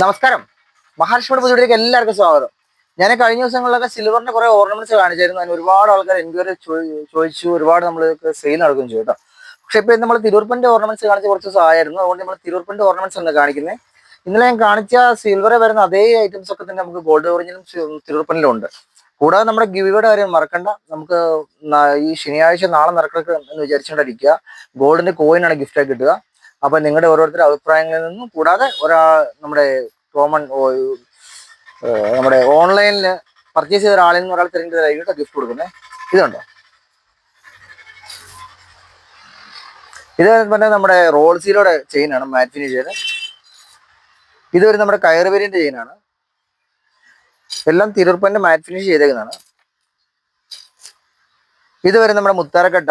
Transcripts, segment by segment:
നമസ്കാരം. മഹാലക്ഷ്മിയുടെ പുതിയതിലേക്ക് എല്ലാവർക്കും സ്വാഗതം. ഞാൻ കഴിഞ്ഞ ദിവസങ്ങളിലൊക്കെ സിൽവറിന്റെ കുറെ ഓർണമെന്റ്സ് കാണിച്ചായിരുന്നു. അതിന് ഒരുപാട് ആൾക്കാർ എൻക്വയറി ചോദിച്ചു. ഒരുപാട് നമ്മൾ സെയിൽ നടക്കുകയും കേട്ടോ. പക്ഷെ ഇപ്പൊ നമ്മൾ തിരുവർപ്പന്റെ ഓർണമെന്റ്സ് കാണിച്ച കുറച്ച് ദിവസമായിരുന്നു അതുകൊണ്ട് നമ്മൾ തിരുവർപ്പന്റെ ഓർണമെന്റ്സ് ആണ് കാണിക്കുന്നത് ഇന്നലെ ഞാൻ കാണിച്ച സിൽവറെ വരുന്ന അതേ ഐറ്റംസ് ഒക്കെ തന്നെ നമുക്ക് ഗോൾഡ് ഒറിജിനും തിരുവർപ്പനിലും ഉണ്ട്. കൂടാതെ നമ്മുടെ ഗിവിയുടെ കാര്യം മറക്കണ്ട. നമുക്ക് ഈ ശനിയാഴ്ച നാളെ നടക്കണം എന്ന് വിചാരിച്ചുകൊണ്ടിരിക്കുക ഗോൾഡിന്റെ കോയിനാണ് ഗിഫ്റ്റായി കിട്ടുക. അപ്പൊ നിങ്ങളുടെ ഓരോരുത്തരുടെ അഭിപ്രായങ്ങളിൽ നിന്നും കൂടാതെ ഒരാ നമ്മുടെ കോമൺ നമ്മുടെ ഓൺലൈനിൽ പർച്ചേസ് ചെയ്ത ഒരാളിൽ നിന്ന് ഒരാൾ തിരഞ്ഞെടുത്തായിട്ട് ഗിഫ്റ്റ് കൊടുക്കുന്നത്. ഇതുണ്ടോ? ഇത് പറഞ്ഞാൽ നമ്മുടെ റോൾസീലോടെ ചെയിനാണ് മാറ്റ് ഫിനിഷ് ചെയ്ത്. ഇത് ഒരു നമ്മുടെ കയർ വേരിയന്റ് ചെയിനാണ് എല്ലാം തിരുപ്പന്റെ മാറ്റ് ഫിനിഷ് ചെയ്തേക്കുന്നതാണ്. ഇതുവരെ നമ്മുടെ മുത്താരക്കട്ട.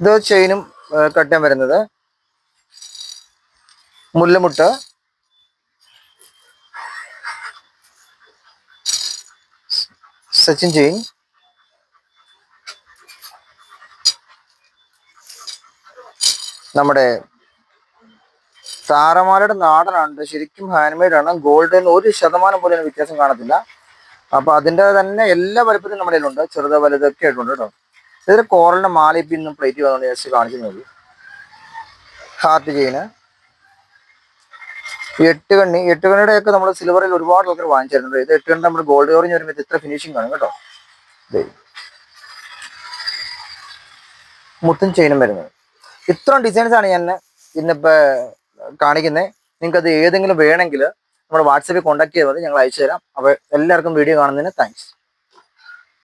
ഇത് ചെയിനും കട്ടയും വരുന്നത്. മുല്ലമുട്ട. സച്ചിൻ ചെയിൻ. നമ്മുടെ താരമാലയുടെ നാടനാണ് ശരിക്കും ഹാൻഡ്മെയ്ഡ് ആണ്. ഗോൾഡിന് ഒരു ശതമാനം പോലും വ്യത്യാസം കാണത്തില്ല. അപ്പൊ അതിന്റെ തന്നെ എല്ലാ വലുപ്പത്തിലും നമ്മുടെ കയ്യിലുണ്ട്. ചെറുത് വലുതൊക്കെ ആയിട്ടുണ്ട് കേട്ടോ. ഇതിൽ കോറലിന്റെ മാല ഇപ്പം ഇന്നും പ്ലേറ്റ് വന്നുകൊണ്ട് ജസ്റ്റ് കാണിച്ചു നോക്കി ഹാർട്ട് ചെയിന് എട്ട് കണ്ണി എട്ട് കണ്ണിയുടെ ഒക്കെ നമ്മൾ സിൽവറിൽ ഒരുപാട് ആൾക്കാർ വാങ്ങിച്ചിരുന്നുണ്ട് ഇത് എട്ട് കണ്ണി നമ്മൾ ഗോൾഡ് ഓറഞ്ച് വരുമ്പോൾ ഇത് ഇത്ര ഫിനിഷിംഗ് കാണും കേട്ടോ. മുത്തും ചെയിനും വരുന്നത്. ഇത്രയും ഡിസൈൻസ് ആണ് ഞാൻ ഇന്നിപ്പോ കാണിക്കുന്നത് നിങ്ങൾക്ക് അത് ഏതെങ്കിലും വേണമെങ്കിൽ നമ്മൾ വാട്സപ്പിൽ കോൺടാക്ട് ചെയ്താൽ മതി. ഞങ്ങൾ അയച്ചു തരാം അപ്പോൾ എല്ലാവർക്കും വീഡിയോ കാണുന്നതിന് താങ്ക്സ്